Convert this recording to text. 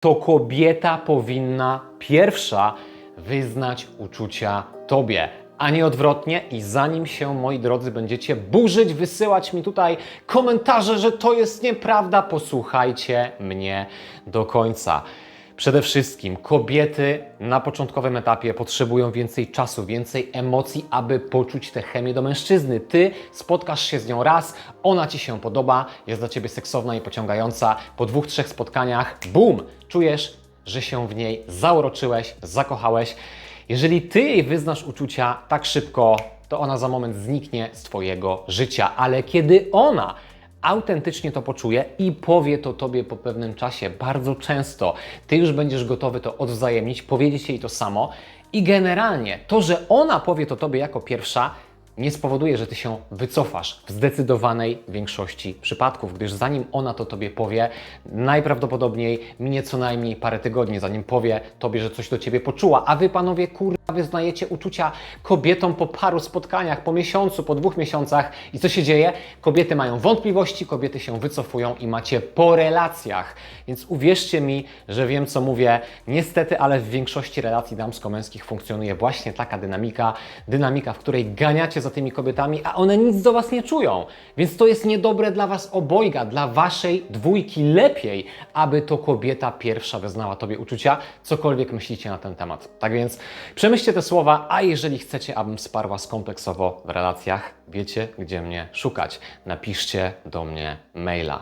to kobieta powinna pierwsza wyznać uczucia tobie, a nie odwrotnie. I zanim się, moi drodzy, będziecie burzyć, wysyłać mi tutaj komentarze, że to jest nieprawda, posłuchajcie mnie do końca. Przede wszystkim kobiety na początkowym etapie potrzebują więcej czasu, więcej emocji, aby poczuć tę chemię do mężczyzny. Ty spotkasz się z nią raz, ona ci się podoba, jest dla ciebie seksowna i pociągająca. Po dwóch, trzech spotkaniach, bum, czujesz, że się w niej zauroczyłeś, zakochałeś. Jeżeli ty jej wyznasz uczucia tak szybko, to ona za moment zniknie z twojego życia, ale kiedy ona autentycznie to poczuje i powie to tobie po pewnym czasie, bardzo często. Ty już będziesz gotowy to odwzajemnić, powiedzieć jej to samo i generalnie to, że ona powie to tobie jako pierwsza, nie spowoduje, że ty się wycofasz w zdecydowanej większości przypadków, gdyż zanim ona to tobie powie, najprawdopodobniej minie co najmniej parę tygodni, zanim powie tobie, że coś do ciebie poczuła, a wy panowie kurwa wyznajecie uczucia kobietom po paru spotkaniach, po miesiącu, po dwóch miesiącach i co się dzieje? Kobiety mają wątpliwości, kobiety się wycofują i macie po relacjach. Więc uwierzcie mi, że wiem co mówię. Niestety, ale w większości relacji damsko-męskich funkcjonuje właśnie taka dynamika, dynamika, w której ganiacie za tymi kobietami, a one nic do was nie czują. Więc to jest niedobre dla was obojga, dla waszej dwójki. Lepiej, aby to kobieta pierwsza wyznała tobie uczucia, cokolwiek myślicie na ten temat. Tak więc przemyślcie te słowa, a jeżeli chcecie, abym wsparł was kompleksowo w relacjach, wiecie, gdzie mnie szukać. Napiszcie do mnie maila.